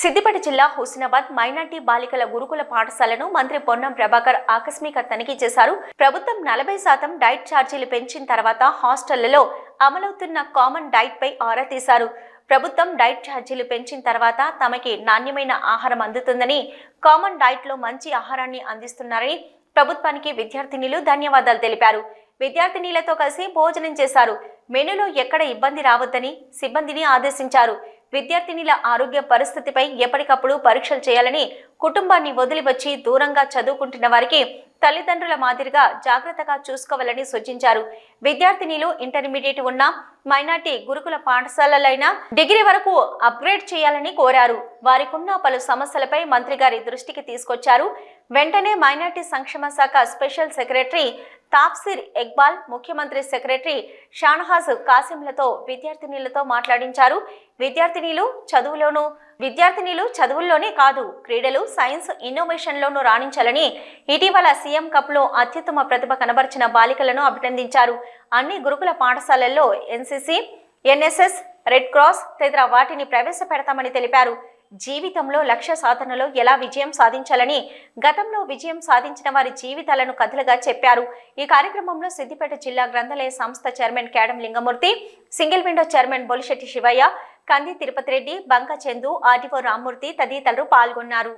సిద్దిపేట జిల్లా హుస్నాబాద్ మైనార్టీ బాలికల గురుకుల పాఠశాలను మంత్రి పొన్నం ప్రభాకర్ ఆకస్మిక తనిఖీ చేశారు. ప్రభుత్వం నలభై శాతం డైట్ ఛార్జీలు పెంచిన తర్వాత హాస్టళ్ళలో అమలవుతున్న కామన్ డైట్ పై ఆరా తీశారు. ప్రభుత్వం డైట్ ఛార్జీలు పెంచిన తర్వాత తమకి నాణ్యమైన ఆహారం అందుతుందని కామన్ డైట్లో మంచి ఆహారాన్ని అందిస్తున్నారని ప్రభుత్వానికి విద్యార్థినిలు ధన్యవాదాలు తెలిపారు. విద్యార్థినీలతో కలిసి భోజనం చేశారు. మెనూలో ఎక్కడ ఇబ్బంది రావద్దని సిబ్బందిని ఆదేశించారు. విద్యార్థినిల ఆరోగ్య పరిస్థితిపై ఎప్పటికప్పుడు పరీక్షలు చేయాలని కుటుంబాన్ని వదిలి వచ్చి దూరంగా చదువుకుంటున్న వారికి తల్లిదండ్రుల మాదిరిగా జాగ్రత్తగా చూసుకోవాలని సూచించారు. విద్యార్థినిలు ఇంటర్మీడియట్ ఉన్న మైనార్టీ గురుకుల పాఠశాలలైన డిగ్రీ వరకు అప్గ్రేడ్ చేయాలని కోరారు. వారికున్న పలు సమస్యలపై మంత్రి గారి దృష్టికి తీసుకొచ్చారు. వెంటనే మైనార్టీ సంక్షేమ శాఖ స్పెషల్ సెక్రటరీ తాఫ్సిర్ ఇక్బాల్ ముఖ్యమంత్రి సెక్రటరీ షానహాజ్ కాసింలతో విద్యార్థినీలతో మాట్లాడించారు. విద్యార్థినీలు చదువులోనూ విద్యార్థినీలు చదువుల్లోనే కాదు క్రీడలు సైన్స్ ఇన్నోవేషన్లోనూ రాణించాలని ఇటీవల సీఎం కప్లో అత్యుత్తమ ప్రతిభ కనబర్చిన బాలికలను అభినందించారు. అన్ని గురుకుల పాఠశాలల్లో ఎన్సీసీ ఎన్ఎస్ఎస్ రెడ్ క్రాస్ తదితర వాటిని ప్రవేశపెడతామని తెలిపారు. జీవితంలో లక్ష్య సాధనలో ఎలా విజయం సాధించాలని గతంలో విజయం సాధించిన వారి జీవితాలను కథలుగా చెప్పారు. ఈ కార్యక్రమంలో సిద్దిపేట జిల్లా గ్రంథాలయ సంస్థ chairman Kedam Lingamurthy single window chairman Bolisetti Sivayya Kandi Tirupati Reddy బంక చందు ఆర్డీఓ రామ్మూర్తి తదితరులు పాల్గొన్నారు.